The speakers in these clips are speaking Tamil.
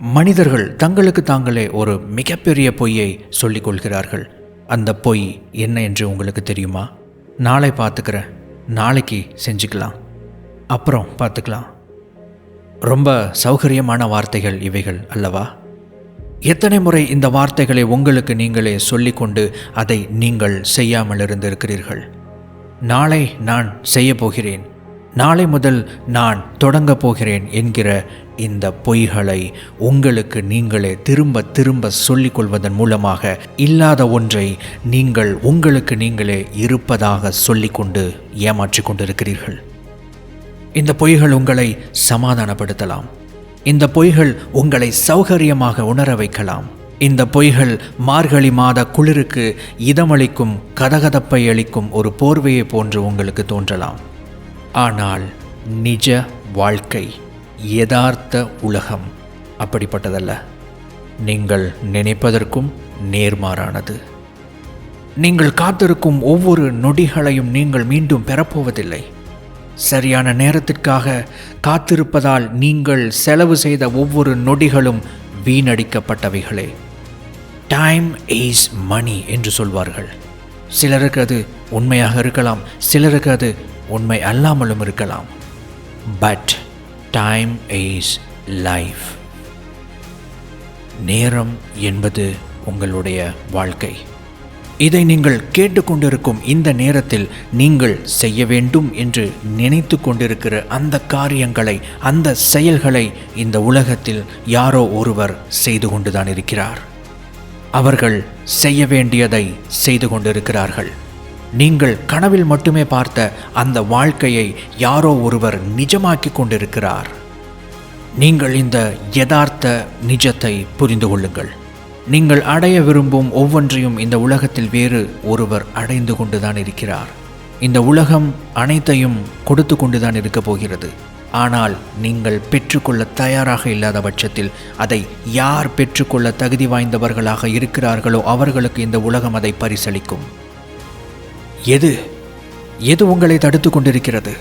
மனிதர்கள் தங்களுக்கு தாங்களே ஒரு மிகப்பெரிய பொய்யை சொல்லிக் கொள்கிறார்கள். அந்த பொய் என்ன என்று உங்களுக்கு தெரியுமா? நாளை பார்த்துக்கிறேன். நாளைக்கு செஞ்சுக்கலாம். அப்புறம் பார்த்துக்கலாம். ரொம்ப சௌகரியமான வார்த்தைகள் இவைகள் அல்லவா? எத்தனை முறை இந்த வார்த்தைகளை உங்களுக்கு நீங்களே சொல்லிக்கொண்டு அதை நீங்கள் செய்யாமல் இருந்திருக்கிறீர்கள் நாளை நான் செய்ய போகிறேன். நாளை முதல் நான் தொடங்கப் போகிறேன் என்கிற இந்த பொய்களை உங்களுக்கு நீங்களே திரும்ப திரும்ப சொல்லிக் கொள்வதன் மூலமாக இல்லாத ஒன்றை நீங்கள் உங்களுக்கு நீங்களே இருப்பதாக சொல்லிக்கொண்டு ஏமாற்றிக் கொண்டிருக்கிறீர்கள். இந்த பொய்கள் உங்களை சமாதானப்படுத்தலாம். இந்த பொய்கள் உங்களை சௌகரியமாக உணர வைக்கலாம். இந்த பொய்கள் மார்கழி மாத குளிருக்கு இதமளிக்கும் கதகதப்பை அளிக்கும் ஒரு போர்வையை போன்று உங்களுக்கு தோன்றலாம். ஆனால் நிஜ வாழ்க்கை யதார்த்த உலகம் அப்படிப்பட்டதல்ல. நீங்கள் நினைப்பதற்கும் நேர்மாறானது. நீங்கள் காத்திருக்கும் ஒவ்வொரு நொடிகளையும் நீங்கள் மீண்டும் பெறப்போவதில்லை. சரியான நேரத்திற்காக காத்திருப்பதால் நீங்கள் செலவு செய்த ஒவ்வொரு நொடிகளும் வீணடிக்கப்பட்டவைகளே. டைம் இஸ் மணி என்று சொல்வார்கள். சிலருக்கு அது உண்மையாக இருக்கலாம் சிலருக்கு அது உண்மை அல்லாமலும் இருக்கலாம். பட் டைம் இஸ் லைஃப் நேரம் என்பது உங்களுடைய வாழ்க்கை. இதை நீங்கள் கேட்டுக்கொண்டிருக்கும் இந்த நேரத்தில் நீங்கள் செய்ய வேண்டும் என்று நினைத்து கொண்டிருக்கிற அந்த காரியங்களை அந்த செயல்களை இந்த உலகத்தில் யாரோ ஒருவர் செய்து கொண்டுதான் இருக்கிறார். அவர்கள் செய்ய வேண்டியதை செய்து கொண்டிருக்கிறார்கள். நீங்கள் கனவில் மட்டுமே பார்த்த அந்த வாழ்க்கையை யாரோ ஒருவர் நிஜமாக்கிக் கொண்டிருக்கிறார். நீங்கள் இந்த யதார்த்த நிஜத்தை புரிந்து கொள்ளுங்கள். நீங்கள் அடைய விரும்பும் ஒவ்வொன்றையும் இந்த உலகத்தில் வேறு ஒருவர் அடைந்து கொண்டுதான் இருக்கிறார். இந்த உலகம் அனைத்தையும் கொடுத்து கொண்டுதான் இருக்கப் போகிறது. ஆனால் நீங்கள் பெற்றுக்கொள்ள தயாராக இல்லாத பட்சத்தில் அதை யார் பெற்றுக்கொள்ள தகுதி வாய்ந்தவர்களாக இருக்கிறார்களோ அவர்களுக்கு இந்த உலகம் அதை பரிசளிக்கும். எது? எது உங்களை தடுத்து கொண்டிருக்கிறது?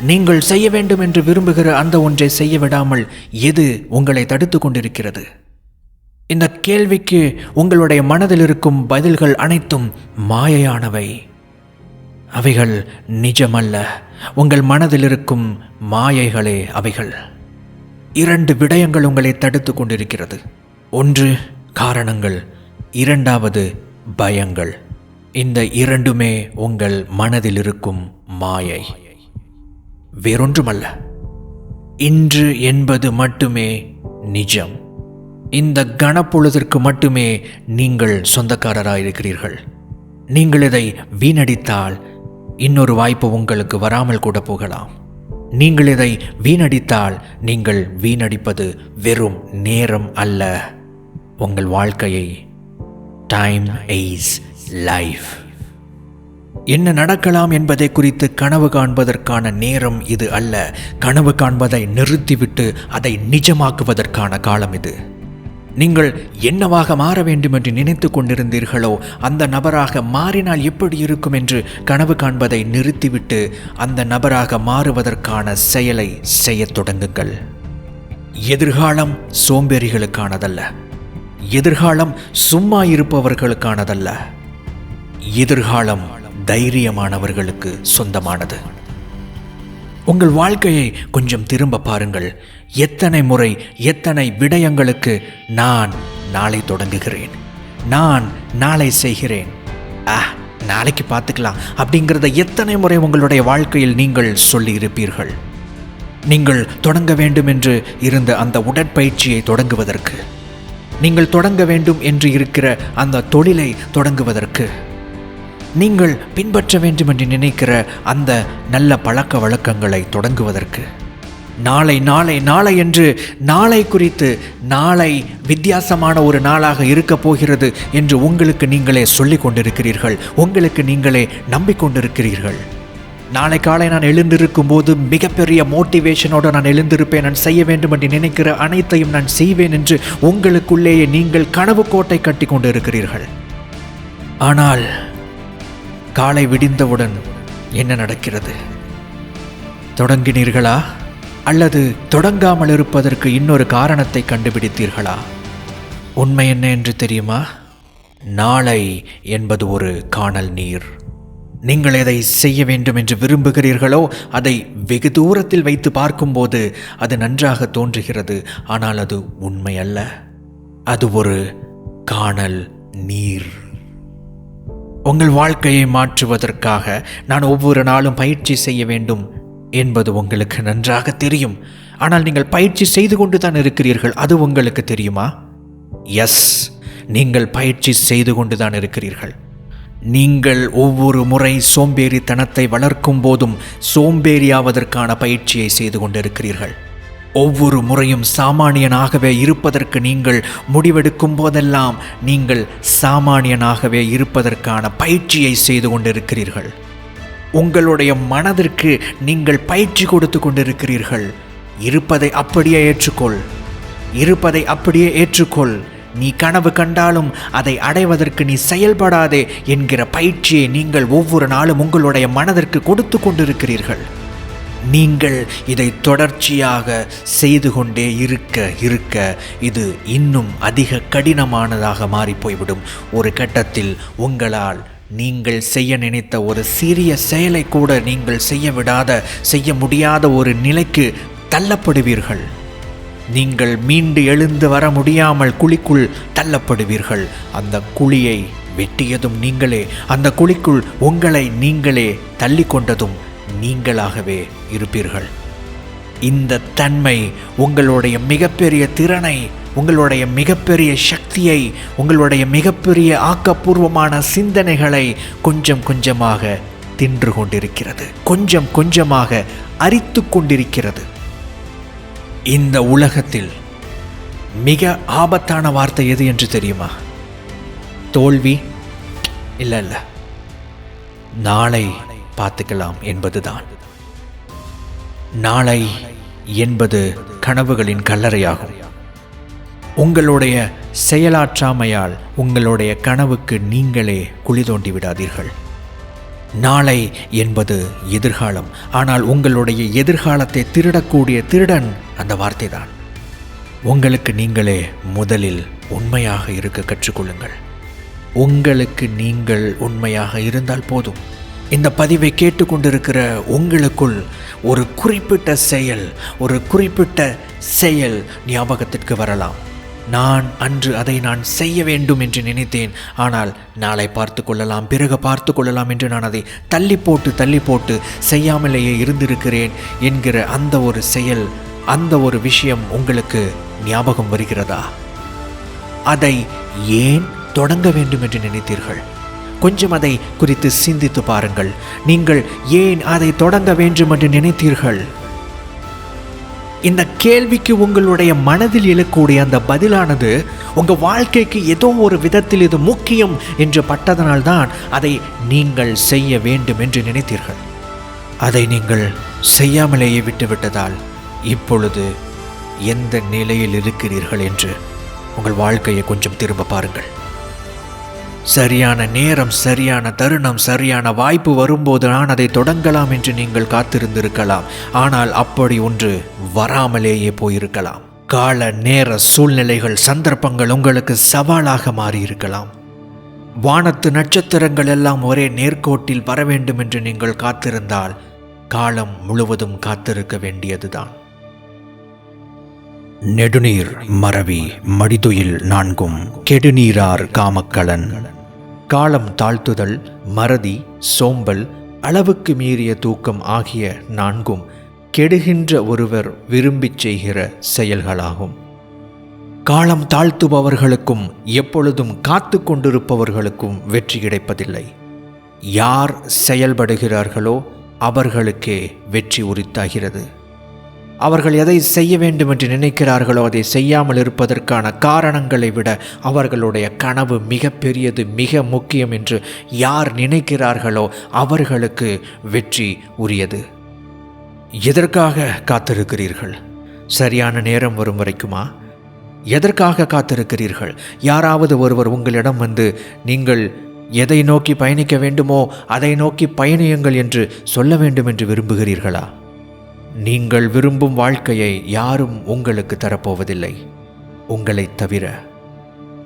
நீங்கள் செய்ய வேண்டும் என்று விரும்புகிற அந்த ஒன்றை செய்ய விடாமல் எது உங்களை தடுத்து கொண்டிருக்கிறது? இந்த கேள்விக்கு உங்களுடைய மனதில் இருக்கும் பதில்கள் அனைத்தும் மாயையானவை. அவைகள் நிஜமல்ல. உங்கள் மனதில் இருக்கும் மாயைகளே அவைகள். இரண்டு விடயங்கள் உங்களை தடுத்து கொண்டிருக்கிறது. ஒன்று காரணங்கள் இரண்டாவது பயங்கள். இந்த இரண்டுமே உங்கள் மனதில் இருக்கும் மாயை. வேறொன்றுமல்ல. இன்று என்பது மட்டுமே நிஜம். இந்த கணப்பொழுதிற்கு மட்டுமே நீங்கள் சொந்தக்காரராயிருக்கிறீர்கள். நீங்கள் இதை வீணடித்தால் இன்னொரு வாய்ப்பு உங்களுக்கு வராமல் கூட போகலாம். நீங்கள் இதை வீணடித்தால் நீங்கள் வீணடிப்பது வெறும் நேரம் அல்ல. உங்கள் வாழ்க்கையை டைம் எய்ஸ் லைஃப் என்ன நடக்கலாம் என்பதை குறித்து கனவு காண்பதற்கான நேரம் இது அல்ல. கனவு காண்பதை நிறுத்திவிட்டு அதை நிஜமாக்குவதற்கான காலம் இது. நீங்கள் என்னவாக மாற வேண்டும் என்று நினைத்து கொண்டிருந்தீர்களோ அந்த நபராக மாறினால் எப்படி இருக்கும் என்று கனவு காண்பதை நிறுத்திவிட்டு அந்த நபராக மாறுவதற்கான செயலை செய்யத் தொடங்குங்கள். எதிர்காலம் சோம்பேறிகளுக்கானதல்ல. எதிர்காலம் சும்மா இருப்பவர்களுக்கானதல்ல. எதிர்காலம் தைரியமானவர்களுக்கு சொந்தமானது. உங்கள் வாழ்க்கையை கொஞ்சம் திரும்ப பாருங்கள். எத்தனை முறை எத்தனை விடயங்களுக்கு நான் நாளை தொடங்குகிறேன். நான் நாளை செய்கிறேன். ஆ நாளைக்கு பார்த்துக்கலாம். அப்படிங்கிறத எத்தனை முறை உங்களுடைய வாழ்க்கையில் நீங்கள் சொல்லியிருப்பீர்கள். நீங்கள் தொடங்க வேண்டும் என்று இருந்த அந்த உடற்பயிற்சியை தொடங்குவதற்கு நீங்கள் தொடங்க வேண்டும் என்று இருக்கிற அந்த தொழிலை தொடங்குவதற்கு நீங்கள் பின்பற்ற வேண்டும் என்று நினைக்கிற அந்த நல்ல பழக்க வழக்கங்களை தொடங்குவதற்கு. நாளை நாளை நாளை என்று நாளை குறித்து நாளை வித்தியாசமான ஒரு நாளாக இருக்கப் போகிறது என்று உங்களுக்கு நீங்களே சொல்லிக் கொண்டிருக்கிறீர்கள். உங்களுக்கு நீங்களே நம்பிக்கொண்டிருக்கிறீர்கள் நாளை காலை நான் எழுந்திருக்கும் போது மிகப்பெரிய மோட்டிவேஷனோடு நான் எழுந்திருப்பேன். நான் செய்ய வேண்டும் என்று நினைக்கிற அனைத்தையும் நான் செய்வேன் என்று உங்களுக்குள்ளேயே நீங்கள் கனவு கோட்டை கட்டி கொண்டு இருக்கிறீர்கள் ஆனால் காலை விடிந்தவுடன் என்ன நடக்கிறது? தொடங்கினீர்களா? அல்லது தொடங்காமல் இருப்பதற்கு இன்னொரு காரணத்தை கண்டுபிடித்தீர்களா? உண்மை என்ன என்று தெரியுமா? நாளை என்பது ஒரு காணல் நீர். நீங்கள் எதை செய்ய வேண்டும் என்று விரும்புகிறீர்களோ அதை வெகு தூரத்தில் வைத்து பார்க்கும்போது அது நன்றாக தோன்றுகிறது. ஆனால் அது உண்மை அல்ல அது ஒரு காணல் நீர். உங்கள் வாழ்க்கையை மாற்றுவதற்காக நான் ஒவ்வொரு நாளும் பயிற்சி செய்ய வேண்டும் என்பது உங்களுக்கு நன்றாக தெரியும். ஆனால் நீங்கள் பயிற்சி செய்து கொண்டு தான் இருக்கிறீர்கள் அது உங்களுக்கு தெரியுமா? எஸ் நீங்கள் பயிற்சி செய்து கொண்டு தான் இருக்கிறீர்கள். நீங்கள் ஒவ்வொரு முறை சோம்பேறித்தனத்தை வளர்க்கும் போதும் சோம்பேறியாவதற்கான பயிற்சியை செய்து கொண்டிருக்கிறீர்கள். ஒவ்வொரு முறையும் சாமானியனாகவே இருப்பதற்கு நீங்கள் முடிவெடுக்கும் போதெல்லாம் நீங்கள் சாமானியனாகவே இருப்பதற்கான பயிற்சியை செய்து கொண்டிருக்கிறீர்கள். உங்களுடைய மனதிற்கு நீங்கள் பயிற்சி கொடுத்து கொண்டிருக்கிறீர்கள். இருப்பதை அப்படியே ஏற்றுக்கொள். இருப்பதை அப்படியே ஏற்றுக்கொள். நீ கனவு கண்டாலும் அதை அடைவதற்கு நீ செயல்படாதே என்கிற பயிற்சியை நீங்கள் ஒவ்வொரு நாளும் உங்களுடைய மனதிற்கு கொடுத்து கொண்டிருக்கிறீர்கள். நீங்கள் இதை தொடர்ச்சியாக செய்து கொண்டே இருக்க இருக்க இது இன்னும் அதிக கடினமானதாக மாறிப்போய்விடும். ஒரு கட்டத்தில் உங்களால் நீங்கள் செய்ய நினைத்த ஒரு சிறிய செயலை கூட நீங்கள் செய்ய விடாத செய்ய முடியாத ஒரு நிலைக்கு தள்ளப்படுவீர்கள். நீங்கள் மீண்டு எழுந்து வர முடியாமல் குழிக்குள் தள்ளப்படுவீர்கள். அந்த குழியை வெட்டியதும் நீங்களே அந்த குழிக்குள் உங்களை நீங்களே தள்ளி கொண்டதும் நீங்களாகவே இருப்பீர்கள். இந்த தன்மை உங்களுடைய மிகப்பெரிய திறனை உங்களுடைய மிகப்பெரிய சக்தியை உங்களுடைய மிகப்பெரிய ஆக்கப்பூர்வமான சிந்தனைகளை கொஞ்சம் கொஞ்சமாக தின்று கொண்டிருக்கிறது. கொஞ்சம் கொஞ்சமாக அரித்து கொண்டிருக்கிறது. இந்த உலகத்தில் மிக ஆபத்தான வார்த்தை எது என்று தெரியுமா? தோல்வி? இல்லை இல்லை. நாளை பார்த்துக்கலாம் என்பதுதான். நாளை என்பது கனவுகளின் கல்லறையாகும். உங்களுடைய செயலாற்றாமையால் உங்களுடைய கனவுக்கு நீங்களே குழி தோண்டி விடாதீர்கள். நாளை என்பது எதிர்காலம். ஆனால் உங்களுடைய எதிர்காலத்தை திருடக்கூடிய திருடன் அந்த வார்த்தை தான் உங்களுக்கு நீங்களே முதலில் உண்மையாக இருக்க கற்றுக்கொள்ளுங்கள். உங்களுக்கு நீங்கள் உண்மையாக இருந்தால் போதும். இந்த பதிவை கேட்டுக்கொண்டிருக்கிற உங்களுக்குள் ஒரு குறிப்பிட்ட செயல் ஒரு குறிப்பிட்ட செயல் ஞாபகத்திற்கு வரலாம். நான் அன்று அதை நான் செய்ய வேண்டும் என்று நினைத்தேன். ஆனால் நாளை பார்த்து கொள்ளலாம் பிறகு பார்த்து கொள்ளலாம் என்று நான் அதை தள்ளி போட்டு தள்ளி போட்டு செய்யாமலேயே இருந்திருக்கிறேன் என்கிற அந்த ஒரு செயல் அந்த ஒரு விஷயம் உங்களுக்கு ஞாபகம் வருகிறதா? அதை ஏன் தொடங்க வேண்டும் என்று நினைத்தீர்கள்? கொஞ்சம் அதை குறித்து சிந்தித்து பாருங்கள். நீங்கள் ஏன் அதை தொடங்க வேண்டும் என்று நினைத்தீர்கள்? இந்த கேள்விக்கு உங்களுடைய மனதில் எழக்கூடிய அந்த பதிலானது உங்கள் வாழ்க்கைக்கு ஏதோ ஒரு விதத்தில் இது முக்கியம் என்று பட்டதனால்தான் அதை நீங்கள் செய்ய வேண்டும் என்று நினைத்தீர்கள். அதை நீங்கள் செய்யாமலேயே விட்டுவிட்டதால் இப்பொழுது எந்த நிலையில் இருக்கிறீர்கள் என்று உங்கள் வாழ்க்கையை கொஞ்சம் திரும்ப பாருங்கள். சரியான நேரம் சரியான தருணம் சரியான வாய்ப்பு வரும்போது நான் அதை தொடங்கலாம் என்று நீங்கள் காத்திருந்திருக்கலாம். ஆனால் அப்படி ஒன்று வராமலேயே போயிருக்கலாம். கால நேர சூழ்நிலைகள் சந்தர்ப்பங்கள் உங்களுக்கு சவாலாக மாறியிருக்கலாம். வானத்து நட்சத்திரங்கள் எல்லாம் ஒரே நேர்கோட்டில் வர வேண்டும் என்று நீங்கள் காத்திருந்தால் காலம் முழுவதும் காத்திருக்க வேண்டியதுதான். நெடுநீர் மறவி மடிதுயில் நான்கும் கெடுநீரார் காமக்கலன் காலம் தாழ்த்துதல் மறதி சோம்பல் அளவுக்கு மீறிய தூக்கம் ஆகிய நான்கும் கெடுகின்ற ஒருவர் விரும்பிச் செய்கிற செயல்களாகும். காலம் தாழ்த்துபவர்களுக்கும் எப்பொழுதும் காத்து கொண்டிருப்பவர்களுக்கும் வெற்றி கிடைப்பதில்லை. யார் செயல்படுகிறார்களோ அவர்களுக்கே வெற்றி உரித்தாகிறது. அவர்கள் எதை செய்ய வேண்டும் என்று நினைக்கிறார்களோ அதை செய்யாமல் இருப்பதற்கான காரணங்களை விட அவர்களுடைய கனவு மிக பெரியது மிக முக்கியம் என்று யார் நினைக்கிறார்களோ அவர்களுக்கு வெற்றி உரியது. எதற்காக காத்திருக்கிறீர்கள்? சரியான நேரம் வரும் வரைக்குமா? எதற்காக காத்திருக்கிறீர்கள்? யாராவது ஒருவர் உங்களிடம் வந்து நீங்கள் எதை நோக்கி பயணிக்க வேண்டுமோ அதை நோக்கி பயணியுங்கள் என்று சொல்ல வேண்டும் என்று விரும்புகிறீர்களா? நீங்கள் விரும்பும் வாழ்க்கையை யாரும் உங்களுக்கு தரப்போவதில்லை. உங்களைத் தவிர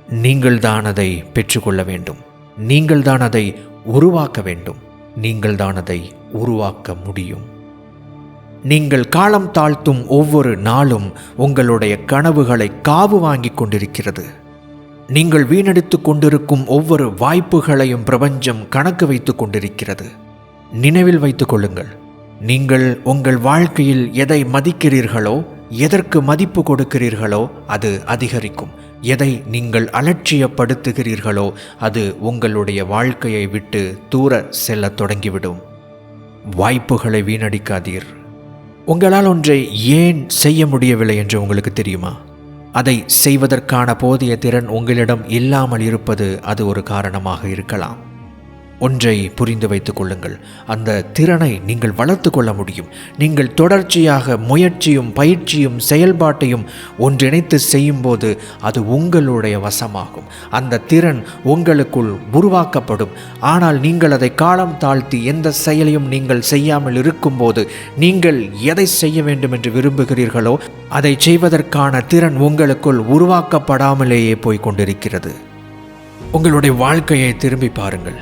நீங்கள்தான் அதை பெற்றுக்கொள்ள வேண்டும். நீங்கள்தான் அதை உருவாக்க வேண்டும். நீங்கள்தான் அதை உருவாக்க முடியும். நீங்கள் காலம் தாழ்த்தும் ஒவ்வொரு நாளும் உங்களுடைய கனவுகளை காவு வாங்கிக் கொண்டிருக்கிறது. நீங்கள் வீணடித்துக் கொண்டிருக்கும் ஒவ்வொரு வாய்ப்புகளையும் பிரபஞ்சம் கணக்கு வைத்துக் கொண்டிருக்கிறது. நினைவில் வைத்துக் கொள்ளுங்கள். நீங்கள் உங்கள் வாழ்க்கையில் எதை மதிக்கிறீர்களோ எதற்கு மதிப்பு கொடுக்கிறீர்களோ அது அதிகரிக்கும். எதை நீங்கள் அலட்சியப்படுத்துகிறீர்களோ அது உங்களுடைய வாழ்க்கையை விட்டு தூர செல்லத் தொடங்கிவிடும். வாய்ப்புகளை வீணடிக்காதீர். உங்களால் ஒன்றை ஏன் செய்ய முடியவில்லை என்று உங்களுக்கு தெரியுமா? அதை செய்வதற்கான போதிய திறன் உங்களிடம் இல்லாமல் இருப்பது அது ஒரு காரணமாக இருக்கலாம். ஒன்றை புரிந்து வைத்துக் கொள்ளுங்கள். அந்த திறனை நீங்கள் வளர்த்து கொள்ள முடியும். நீங்கள் தொடர்ச்சியாக முயற்சியும் பயிற்சியும் செயல்பாட்டையும் ஒன்றிணைத்து செய்யும்போது அது உங்களுடைய வசமாகும். அந்த திறன் உங்களுக்குள் உருவாக்கப்படும். ஆனால் நீங்கள் அதை காலம் தாழ்த்தி எந்த செயலையும் நீங்கள் செய்யாமல் இருக்கும்போது நீங்கள் எதை செய்ய வேண்டும் என்று விரும்புகிறீர்களோ அதை செய்வதற்கான திறன் உங்களுக்குள் உருவாக்கப்படாமலேயே போய்க் கொண்டிருக்கிறது. உங்களுடைய வாழ்க்கையை திரும்பி பாருங்கள்.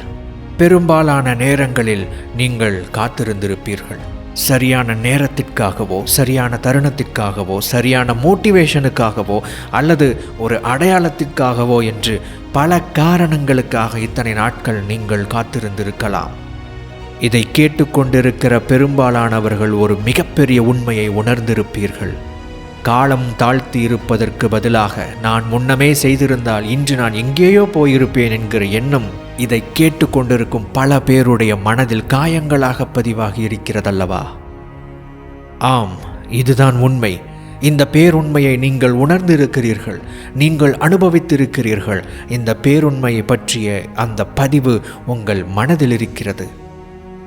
பெரும்பாலான நேரங்களில் நீங்கள் காத்திருந்திருப்பீர்கள். சரியான நேரத்திற்காகவோ சரியான தருணத்திற்காகவோ சரியான மோட்டிவேஷனுக்காகவோ அல்லது ஒரு அடையாளத்திற்காகவோ என்று பல காரணங்களுக்காக இத்தனை நாட்கள் நீங்கள் காத்திருந்திருக்கலாம். இதை கேட்டுக்கொண்டிருக்கிற பெரும்பாலானவர்கள் ஒரு மிகப்பெரிய உண்மையை உணர்ந்திருப்பீர்கள். காலம் தாழ்த்தி இருப்பதற்கு பதிலாக நான் முன்னமே செய்திருந்தால் இன்று நான் எங்கேயோ போயிருப்பேன் என்கிற எண்ணம் இதை கேட்டுக்கொண்டிருக்கும் பல பேருடைய மனதில் காயங்களாக பதிவாகி இருக்கிறதல்லவா? ஆம் இதுதான் உண்மை. இந்த பேருண்மையை நீங்கள் உணர்ந்திருக்கிறீர்கள். நீங்கள் அனுபவித்திருக்கிறீர்கள். இந்த பேருண்மையை பற்றிய அந்த பதிவு உங்கள் மனதில் இருக்கிறது.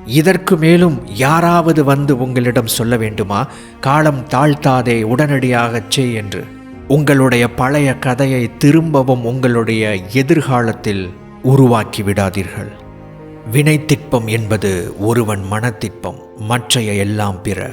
இதற்கு மேலும் யாராவது வந்து உங்களிடம் சொல்ல வேண்டுமா? காலம் தாழ்த்தாதே உடனடியாகச் செய் என்று. உங்களுடைய பழைய கதையை திரும்பவும் உங்களுடைய எதிர்காலத்தில் உருவாக்கி விடாதீர்கள். வினைத்திட்பம் என்பது ஒருவன் மனத்திட்பம் மற்றைய எல்லாம் பிற.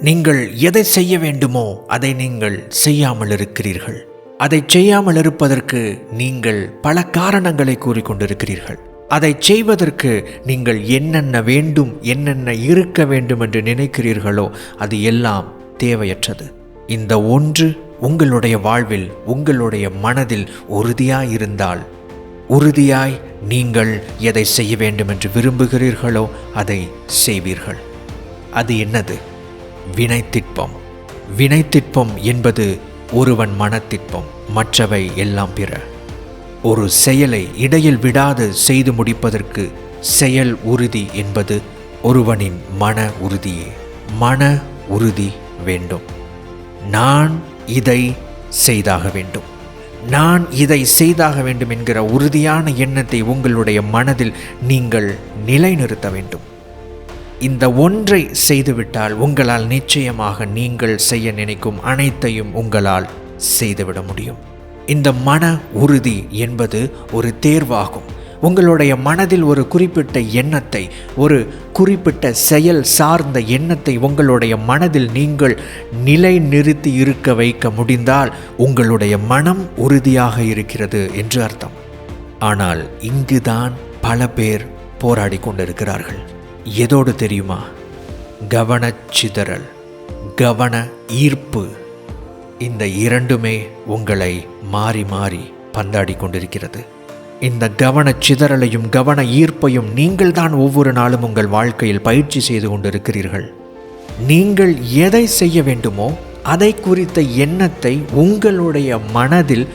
நீங்கள் எதை செய்ய வேண்டுமோ அதை நீங்கள் செய்யாமல் இருக்கிறீர்கள். அதை செய்யாமல் இருப்பதற்கு நீங்கள் பல காரணங்களை கூறிக்கொண்டிருக்கிறீர்கள் அதை செய்வதற்கு நீங்கள் என்னென்ன வேண்டும் என்னென்ன இருக்க வேண்டும் என்று நினைக்கிறீர்களோ அது எல்லாம் தேவையற்றது. இந்த ஒன்று உங்களுடைய வாழ்வில் உங்களுடைய மனதில் உறுதியாக இருந்தால் உறுதியாய் நீங்கள் எதை செய்ய வேண்டும் என்று விரும்புகிறீர்களோ அதை செய்வீர்கள். அது என்னது? வினைத்திட்பம் வினைத்திட்பம் என்பது ஒருவன் மனத்திட்பம் மற்றவை எல்லாம் பிற. ஒரு செயலை இடையில் விடாது செய்து முடிப்பதற்கு செயல் உறுதி என்பது ஒருவனின் மன உறுதியே. மன உறுதி வேண்டும். நான் இதை செய்தாக வேண்டும். நான் இதை செய்தாக வேண்டும் என்கிற உறுதியான எண்ணத்தை உங்களுடைய மனதில் நீங்கள் நிலைநிறுத்த வேண்டும். இந்த ஒன்றை செய்துவிட்டால் உங்களால் நிச்சயமாக நீங்கள் செய்ய நினைக்கும் அனைத்தையும் உங்களால் செய்துவிட முடியும். இந்த மன உறுதி என்பது ஒரு தேர்வாகும். உங்களுடைய மனதில் ஒரு குறிப்பிட்ட எண்ணத்தை ஒரு குறிப்பிட்ட செயல் சார்ந்த எண்ணத்தை உங்களுடைய மனதில் நீங்கள் நிலை நிறுத்தி இருக்க வைக்க முடிந்தால் உங்களுடைய மனம் உறுதியாக இருக்கிறது என்று அர்த்தம். ஆனால் இங்குதான் பல பேர் போராடி கொண்டிருக்கிறார்கள். எதோடு தெரியுமா? கவனச்சிதறல் கவன ஈர்ப்பு. இந்த இரண்டுமே உங்களை மாறி மாறி பந்தாடி கொண்டிருக்கிறது. இந்த கவன சிதறலையும் கவன ஈர்ப்பையும் நீங்கள்தான் ஒவ்வொரு நாளும் உங்கள் வாழ்க்கையில் பயிற்சி செய்து கொண்டிருக்கிறீர்கள். நீங்கள் எதை செய்ய வேண்டுமோ அதை குறித்த எண்ணத்தை உங்களுடைய மனதில்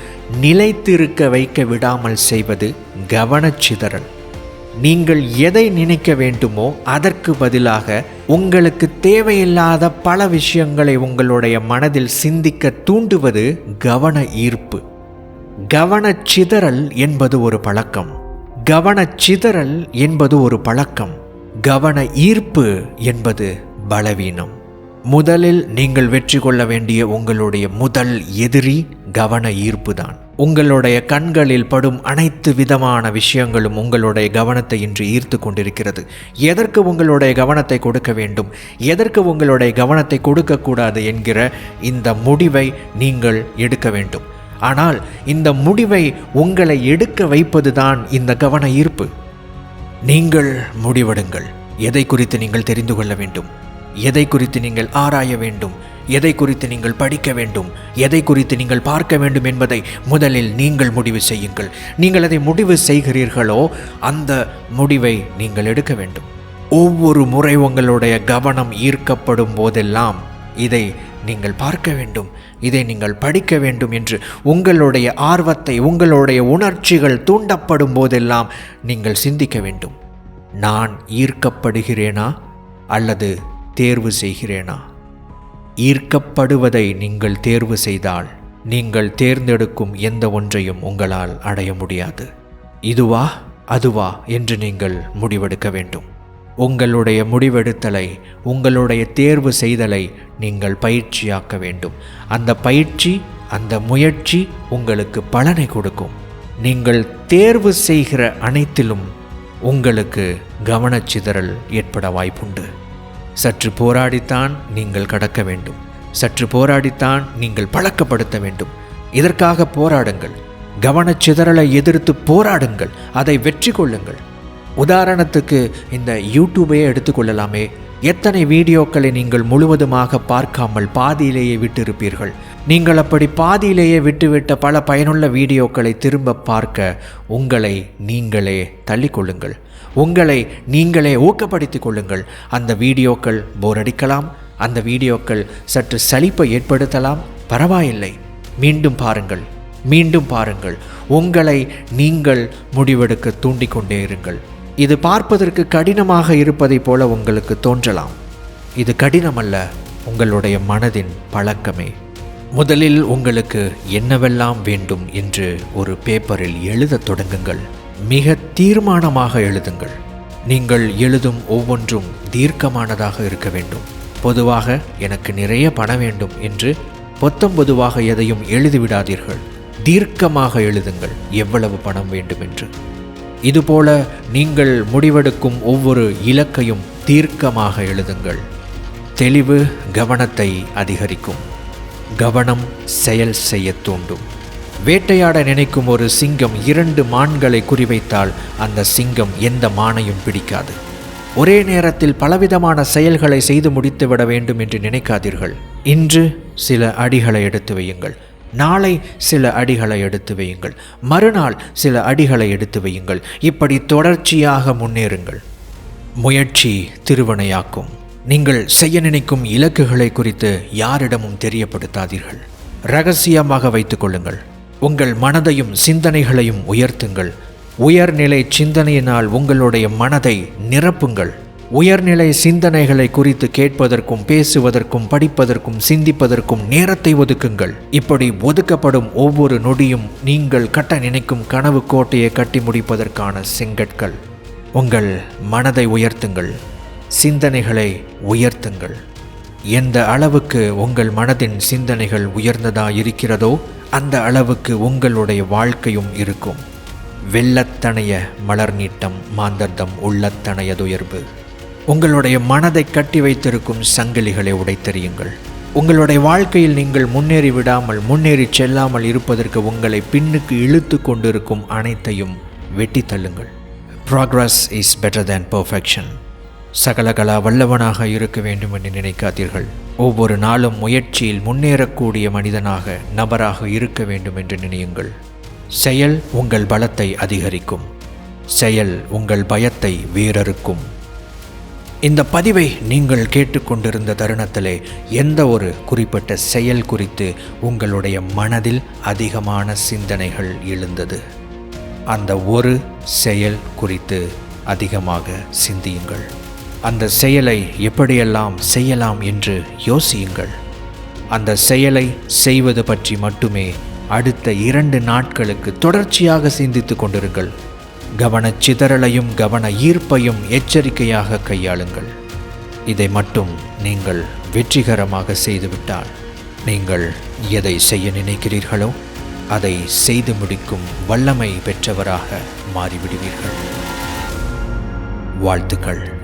நிலைத்திருக்க வைக்க விடாமல் செய்வது கவனச்சிதறல் நீங்கள் எதை நினைக்க வேண்டுமோ அதற்கு பதிலாக உங்களுக்கு தேவையில்லாத பல விஷயங்களை உங்களுடைய மனதில் சிந்திக்க தூண்டுவது கவன ஈர்ப்பு. கவனச்சிதறல் என்பது ஒரு பழக்கம். கவனச்சிதறல் என்பது ஒரு பழக்கம். கவன ஈர்ப்பு என்பது பலவீனம். முதலில் நீங்கள் வெற்றி கொள்ள வேண்டிய உங்களுடைய முதல் எதிரி கவன ஈர்ப்பு தான். உங்களுடைய கண்களில் படும் அனைத்து விதமான விஷயங்களும் உங்களுடைய கவனத்தை இன்று ஈர்த்து கொண்டிருக்கிறது. எதற்கு உங்களுடைய கவனத்தை கொடுக்க வேண்டும்? எதற்கு உங்களுடைய கவனத்தை கொடுக்கக்கூடாது என்கிற இந்த முடிவை நீங்கள் எடுக்க வேண்டும். ஆனால் இந்த முடிவை உங்களை எடுக்க வைப்பதுதான் இந்த கவன ஈர்ப்பு. நீங்கள் முடிவெடுங்கள். எதை குறித்து நீங்கள் தெரிந்து கொள்ள வேண்டும்? எதை குறித்து நீங்கள் ஆராய வேண்டும்? எதை குறித்து நீங்கள் படிக்க வேண்டும்? எதை குறித்து நீங்கள் பார்க்க வேண்டும் என்பதை முதலில் நீங்கள் முடிவு செய்யுங்கள். நீங்கள் அதை முடிவு செய்கிறீர்களோ அந்த முடிவை நீங்கள் எடுக்க வேண்டும். ஒவ்வொரு முறை உங்களுடைய கவனம் ஈர்க்கப்படும் போதெல்லாம் இதை நீங்கள் பார்க்க வேண்டும். இதை நீங்கள் படிக்க வேண்டும் என்று உங்களுடைய ஆர்வத்தை உங்களுடைய உணர்ச்சிகள் தூண்டப்படும் போதெல்லாம் நீங்கள் சிந்திக்க வேண்டும். நான் ஈர்க்கப்படுகிறேனா அல்லது தேர்வு செய்கிறேனா? ஈர்க்கப்படுவதை நீங்கள் தேர்வு செய்தால் நீங்கள் தேர்ந்தெடுக்கும் எந்த ஒன்றையும் உங்களால் அடைய முடியாது. இதுவா அதுவா என்று நீங்கள் முடிவெடுக்க வேண்டும். உங்களுடைய முடிவெடுத்தலை உங்களுடைய தேர்வு செய்தலை நீங்கள் பயிற்சியாக்க வேண்டும். அந்த பயிற்சி அந்த முயற்சி உங்களுக்கு பலனை கொடுக்கும். நீங்கள் தேர்வு செய்கிற அனைத்திலும் உங்களுக்கு கவனச்சிதறல் ஏற்பட வாய்ப்புண்டு. சற்று போராடித்தான் நீங்கள் கடக்க வேண்டும். சற்று போராடித்தான் நீங்கள் பழக்கப்படுத்த வேண்டும். இதற்காக போராடுங்கள். கவனச்சிதறலை எதிர்த்து போராடுங்கள். அதை வெற்றி கொள்ளுங்கள். உதாரணத்துக்கு இந்த யூடியூபையே எடுத்துக்கொள்ளலாமே. எத்தனை வீடியோக்களை நீங்கள் முழுவதுமாக பார்க்காமல் பாதியிலேயே விட்டிருப்பீர்கள்? நீங்கள் அப்படி பாதியிலேயே விட்டுவிட்ட பல பயனுள்ள வீடியோக்களை திரும்ப பார்க்க உங்களை நீங்களே தள்ளிக்கொள்ளுங்கள். உங்களை நீங்களே ஊக்கப்படுத்திக் கொள்ளுங்கள். அந்த வீடியோக்கள் போரடிக்கலாம் அந்த வீடியோக்கள் சற்று சலிப்பை ஏற்படுத்தலாம். பரவாயில்லை. மீண்டும் பாருங்கள். மீண்டும் பாருங்கள். உங்களை நீங்கள் முடிவெடுக்க தூண்டிக்கொண்டே இருங்கள். இது பார்ப்பதற்கு கடினமாக இருப்பதைப் போல உங்களுக்கு தோன்றலாம். இது கடினமல்ல உங்களுடைய மனதின் பழக்கமே. முதலில் உங்களுக்கு என்னவெல்லாம் வேண்டும் என்று ஒரு பேப்பரில் எழுதத் தொடங்குங்கள். மிக தீர்மானமாக எழுதுங்கள். நீங்கள் எழுதும் ஒவ்வொன்றும் தீர்க்கமானதாக இருக்க வேண்டும். பொதுவாக எனக்கு நிறைய பணம் வேண்டும் என்று பொத்தம் பொதுவாக எதையும் எழுதிவிடாதீர்கள். தீர்க்கமாக எழுதுங்கள் எவ்வளவு பணம் வேண்டும் என்று இதுபோல நீங்கள் முடிவெடுக்கும் ஒவ்வொரு இலக்கையும் தீர்க்கமாக எழுதுங்கள். தெளிவு கவனத்தை அதிகரிக்கும். கவனம் செயல் செய்ய தூண்டும். வேட்டையாட நினைக்கும் ஒரு சிங்கம் இரண்டு மான்களை குறிவைத்தால் அந்த சிங்கம் எந்த மானையும் பிடிக்காது. ஒரே நேரத்தில் பலவிதமான செயல்களை செய்து முடித்துவிட வேண்டும் என்று நினைக்காதீர்கள். இன்று சில அடிகளை எடுத்து வையுங்கள். நாளை சில அடிகளை எடுத்து வையுங்கள். மறுநாள் சில அடிகளை எடுத்து வையுங்கள். இப்படி தொடர்ச்சியாக முன்னேறுங்கள். முயற்சி திருவனையாக்கும். நீங்கள் செய்ய நினைக்கும் இலக்குகளை குறித்து யாரிடமும் தெரியப்படுத்தாதீர்கள். ரகசியமாக வைத்துக் கொள்ளுங்கள். உங்கள் மனதையும் சிந்தனைகளையும் உயர்த்துங்கள். உயர்நிலை சிந்தனையினால் உங்களுடைய மனதை நிரப்புங்கள். உயர்நிலை சிந்தனைகளை குறித்து கேட்பதற்கும் பேசுவதற்கும் படிப்பதற்கும் சிந்திப்பதற்கும் நேரத்தை ஒதுக்குங்கள். இப்படி ஒதுக்கப்படும் ஒவ்வொரு நொடியும் நீங்கள் கட்ட நினைக்கும் கனவு கோட்டையை கட்டி முடிப்பதற்கான செங்கற்கள். உங்கள் மனதை உயர்த்துங்கள். சிந்தனைகளை உயர்த்துங்கள். எந்த அளவுக்கு உங்கள் மனதின் சிந்தனைகள் உயர்ந்ததா இருக்கிறதோ அந்த அளவுக்கு உங்களுடைய வாழ்க்கையும் இருக்கும். வெள்ளத்தனைய மலர் நீட்டம் மாந்தர்தம் உள்ளத்தனையதுயர்வு உங்களுடைய மனதை கட்டி வைத்திருக்கும் சங்கிலிகளை உடைத்தெறியுங்கள். உங்களுடைய வாழ்க்கையில் நீங்கள் முன்னேறி விடாமல் முன்னேறி செல்லாமல் இருப்பதற்கு உங்களை பின்னுக்கு இழுத்து கொண்டிருக்கும் அனைத்தையும் வெட்டி தள்ளுங்கள். Progress is better than perfection சகலகலா வல்லவனாக இருக்க வேண்டும் என்று நினைக்காதீர்கள். ஒவ்வொரு நாளும் முயற்சியில் முன்னேறக்கூடிய மனிதனாக நபராக இருக்க வேண்டும் என்று நினையுங்கள். செயல் உங்கள் பலத்தை அதிகரிக்கும். செயல் உங்கள் பயத்தை வேறறுக்கும் இந்த பதிவை நீங்கள் கேட்டுக்கொண்டிருந்த தருணத்திலே எந்த ஒரு குறிப்பிட்ட செயல் குறித்து உங்களுடைய மனதில் அதிகமான சிந்தனைகள் எழுந்தது? அந்த ஒரு செயல் குறித்து அதிகமாக சிந்தியுங்கள். அந்த செயலை எப்படியெல்லாம் செய்யலாம் என்று யோசியுங்கள். அந்த செயலை செய்வது பற்றி மட்டுமே அடுத்த இரண்டு நாட்களுக்கு தொடர்ச்சியாக சிந்தித்து கொண்டிருங்கள். கவனச் சிதறலையும் கவன ஈர்ப்பையும் எச்சரிக்கையாக கையாளுங்கள். இதை மட்டும் நீங்கள் வெற்றிகரமாக செய்துவிட்டால் நீங்கள் எதை செய்ய நினைக்கிறீர்களோ அதை செய்து முடிக்கும் வல்லமை பெற்றவராக மாறிவிடுவீர்கள். வாழ்த்துக்கள்.